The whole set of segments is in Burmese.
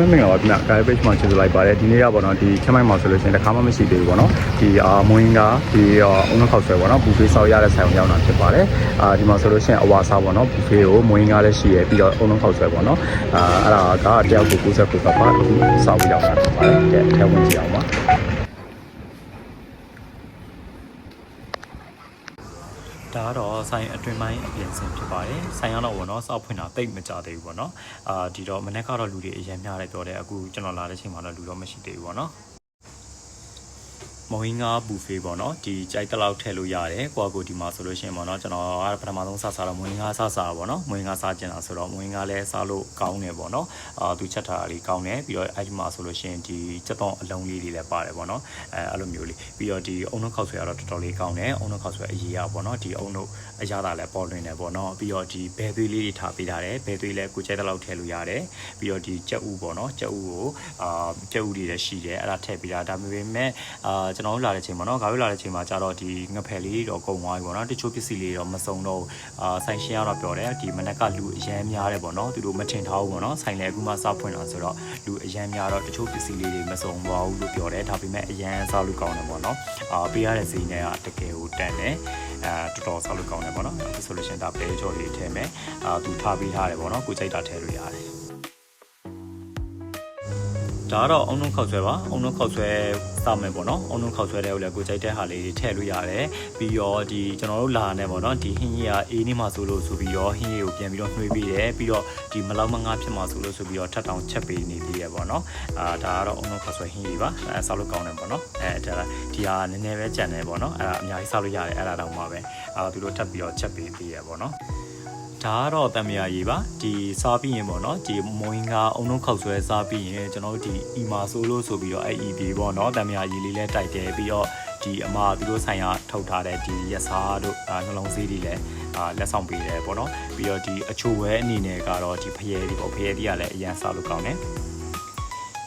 လုံးပဲမင်္ဂလာပါခင်ဗျာ Guide Page မှာကျေးဇူးလိုက်ပါတယ်ဒီနေ့ကပေါ့နော်ဒီချမ်းမိုင်မှာဆိုလို့ရှိရင်တစ်ခါမှမရှိသေးဘူးပေါ့နော်ဒီအာမွင်းကဒီအာအုံနှောက်ခောက်ဆွဲပေါ့နော်ဘူဖေးဆောက်ရတဲ့ဆိုင်ကိုရောက်တာဖြစ်ပါတယ်အာဒီမှာဆိုလို့ရှိရင်အဝါစားပေါ့နော်ဘူဖေးကိုမွင်းကားလည်းရှိရပြီးတော့အုံနှောက်ခောက်ဆွဲပေါ့နော်အာအဲ့ဒါကတယောက်ကို69ဘတ်ပါအခုစောက်ပြီးရောက်တာဖြစ်ပါတယ်ကဲအထက်ဝင်ကြည့်အောင်ပါ ဒါကတော့ဆိုင်အတွင်းပိုင်းအပြင်ဆင်ဖြစ်ပါတယ်။ဆိုင်ကတော့ဘောနော်စောက်ဖွင့်တာတိတ်မကြသေးဘူးဘောနော်။အာဒီတော့မနေ့ကတော့လူတွေအရင်များတယ်ပြောတယ်အခုကျွန်တော်လာတဲ့ချိန်မှာတော့လူတော့မရှိသေးဘူးဘောနော်။ မဟင်းကားဘူဖေးပေါ့နော်ဒီကြိုက်တလောက်ထည့်လို့ရတယ်ကိုကကိုဒီမှာဆိုလို့ရှိရင်ပေါ့နော်ကျွန်တော်ကပထမဆုံးစစားတော့မဟင်းကားစစားပေါ့နော်မဟင်းကားစားကျင်တာဆိုတော့မဟင်းကားလည်းစားလို့ကောင်းတယ်ပေါ့နော်အာသူချက်ထားတာလေးကောင်းတယ်ပြီးတော့အဲ့ဒီမှာဆိုလို့ရှိရင်ဒီစက်တော့အလုံးလေးတွေလည်းပါတယ်ပေါ့နော်အဲအဲ့လိုမျိုးလေးပြီးတော့ဒီအုံနှုတ်ခောက်ဆွဲကတော့တော်တော်လေးကောင်းတယ်အုံနှုတ်ခောက်ဆွဲအရေးရပေါ့နော်ဒီအုံနှုတ်အရသာလည်းပေါ်လွင်တယ်ပေါ့နော်ပြီးတော့ဒီဘဲသွေးလေးတွေထားပေးထားတယ်ဘဲသွေးလည်းကိုကြိုက်တလောက်ထည့်လို့ရတယ်ပြီးတော့ဒီကြက်ဥပေါ့နော်ကြက်ဥကိုအာကြက်ဥတွေလည်းရှိတယ်အဲ့ဒါထည့်ပေးတာဒါပေမဲ့အာကျွန်တော်တို့လာတဲ့ချိန်မှာနော်ဂါဝေးလာတဲ့ချိန်မှာကျတော့ဒီငဖယ်လေးတော့ကုန်သွားပြီပေါ့နော်တချို့ပစ္စည်းလေးတော့မစုံတော့ဘူးအာဆိုင်ရှင်ကတော့ပြောတယ်ဒီမနက်ကလူအရန်များတယ်ပေါ့နော်သူတို့မထင်ထားဘူးပေါ့နော်ဆိုင်လည်းအခုမှစဖွင့်တာဆိုတော့လူအရန်များတော့တချို့ပစ္စည်းလေးတွေမစုံသွားဘူးလို့ပြောတယ်ဒါပေမဲ့အရန်စားလို့ကောင်းတယ်ပေါ့နော်အာပေးရတဲ့ဈေးနဲ့ကတကယ်ကိုတန်တယ်အဲတော်တော်စားလို့ကောင်းတယ်ပေါ့နော်အခုဆိုလို့ရှိရင်ဒါပဲကြော်လေးထည့်မယ်အာသူထားပေးထားတယ်ပေါ့နော်ကိုကြိုက်တာထည့်လို့ရတယ် ဒါကတော့အုံနှုတ်ခောက်ဆွဲပါအုံနှုတ်ခောက်ဆွဲစမယ်ပေါ့နော်အုံနှုတ်ခောက်ဆွဲတဲ့ကိုလည်းကိုကြိုက်တဲ့ဟာလေးတွေထည့်လို့ရတယ်ပြီးတော့ဒီကျွန်တော်တို့လာနေပေါ့နော်ဒီဟင်းကြီးကအေးနေမှဆိုလို့ဆိုပြီးတော့ဟင်းကြီးကိုပြန်ပြီးတော့နှွေးပေးတယ်ပြီးတော့ဒီမလောက်မငါဖြစ်မှဆိုလို့ဆိုပြီးတော့ထပ်တောင်ချက်ပေးနေသေးရပေါ့နော်အာဒါကတော့အုံနှုတ်ခောက်ဆွဲဟင်းကြီးပါအဲဆောက်လို့ကောင်းတယ်ပေါ့နော်အဲဒါဒီဟာနည်းနည်းပဲကြံတယ်ပေါ့နော်အဲဒါအများကြီးဆောက်လို့ရတယ်အဲ့ဒါတောင်မှပဲအာသူတို့ထပ်ပြီးတော့ချက်ပေးသေးရပေါ့နော် ဒါကတော့တံမြာကြီးပါဒီစားပြီးရင်ပေါ့နော်ဒီမွင်းကားအုံနှုတ်ခောက်ဆွဲစားပြီးရင်ကျွန်တော်တို့ဒီအီမာဆိုလို့ဆိုပြီးတော့အဲ့ EB ပေါ့နော်တံမြာကြီးလေးလည်းတိုက်တယ်ပြီးတော့ဒီအမသူတို့ဆိုင်ရာထုတ်ထားတဲ့ဒီရက်စားတို့အာနှလုံးစည်းတွေလည်းအာလက်ဆောင်ပေးတယ်ပေါ့နော်ပြီးတော့ဒီအချိုဝဲအနေနဲ့ကတော့ဒီဖရဲဒီပေါ့ဖရဲဒီကလည်းအရန်စားလို့ကောင်းတယ်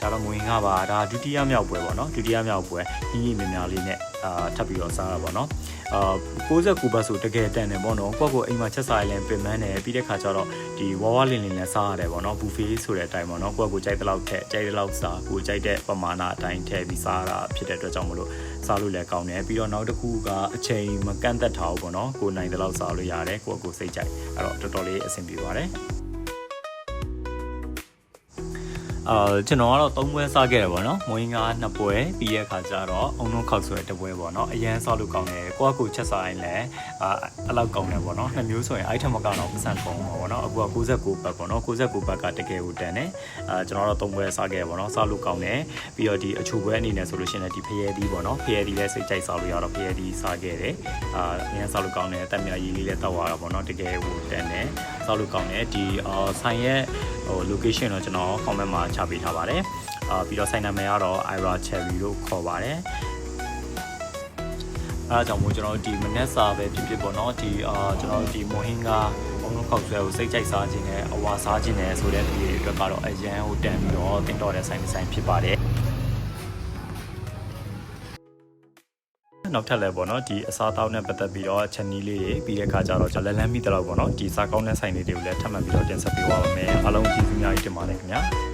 ဒါတော့မွေးငါပါဒါဒုတိယမြောက်ပွဲပေါ့နော်ဒုတိယမြောက်ပွဲဟင်းကြီးမြများလေးနဲ့အာထပ်ပြီးတော့စားတာပေါ့နော်အာ69ဘတ်ဆိုတကယ်တန်တယ်ပေါ့နော်ကိုယ့်ကိုယ်အိမ်မှာချက်စားရင်ပင်ပန်းတယ်ပြီးတဲ့ခါကျတော့ဒီဝါဝလင်းလင်းလည်းစားရတယ်ပေါ့နော်ဘူဖေးဆိုတဲ့အတိုင်းပေါ့နော်ကိုယ့်ကိုယ်ကြိုက်တဲ့လောက်ထည့်ကြိုက်တဲ့လောက်စားကိုယ်ကြိုက်တဲ့ပမာဏအတိုင်းထည့်ပြီးစားတာဖြစ်တဲ့အတွက်ကြောင့်မလို့စားလို့လည်းကောင်းတယ်ပြီးတော့နောက်တစ်ခုကအချိန်မကန့်သက်ထားဘူးပေါ့နော်ကိုယ်နိုင်တဲ့လောက်စားလို့ရတယ်ကိုယ့်ကိုယ်စိတ်ကြိုက်အဲ့တော့တော်တော်လေးအဆင်ပြေပါတယ် အာကျွန်တော်ကတော့၃ပွဲစားခဲ့တယ်ပေါ့နော်မွေးငါနှစ်ပွဲပြီးရဲ့အခါကျတော့အုံနှုတ်ခောက်ဆွဲတစ်ပွဲပေါ့နော်အရန်စားလို့ကောင်းတယ်ကိုယ့်အကူချက်စားရင်လည်းအာအဲ့လောက်ကောင်းတယ်ပေါ့နော်နှစ်မျိုးဆိုရင်အဲ့ထက်မကတော့ပတ်စံကောင်းမှာပေါ့နော်အခုက69ဘတ်ပေါ့နော်69ဘတ်ကတကယ်ကိုတန်တယ်အာကျွန်တော်တော့၃ပွဲစားခဲ့တယ်ပေါ့နော်စားလို့ကောင်းတယ်ပြီးတော့ဒီအချိုပွဲအနေနဲ့ဆိုလို့ရှိရင်လည်းဒီဖရဲသီးပေါ့နော်ဖရဲသီးလည်းစိတ်ကြိုက်စားလို့ရတော့ဖရဲသီးစားခဲ့တယ်အာအရန်စားလို့ကောင်းတယ်တက်မြရည်လေးလည်းတောက်ရတာပေါ့နော်တကယ်ကိုတန်တယ်စားလို့ကောင်းတယ်ဒီအာဆိုင်ရဲ့ဟို location တော့ကျွန်တော် comment မှာချပေးထားပါတယ်အာပြီးတော့ဆိုင်နာမည်ကတော့ Ira Cherry လို့ခေါ်ပါတယ်အဲဒါကြောင့်မို့ကျွန်တော်တို့ဒီမနက်စာပဲဖြစ်ဖြစ်ပေါ့နော်ဒီအာကျွန်တော်တို့ဒီမိုဟင်းကဘုံလုံးခောက်ဆွဲကိုစိတ်ကြိုက်စားခြင်းနဲ့အဝါစားခြင်းနဲ့ဆိုတဲ့ဒီတွေအတွက်ကတော့အရန်ဟိုတန်ပြီးတော့တင်တော်တဲ့ဆိုင်ဒီဇိုင်းဖြစ်ပါတယ်နောက်ထပ်လည်းပေါ့နော်ဒီအစားအသောက်နဲ့ပတ်သက်ပြီးတော့ချက်နီးလေးတွေပြီးတဲ့အခါကျတော့ကျွန်တော်လက်လန်းမိတဲ့လောက်ပေါ့နော်ဒီစားကောင်းတဲ့ဆိုင်လေးတွေကိုလည်းထပ်မံပြီးတော့တင်ဆက်ပေးပါမယ်အားလုံးကျေးဇူးများကြီးတင်ပါတယ်ခင်ဗျာ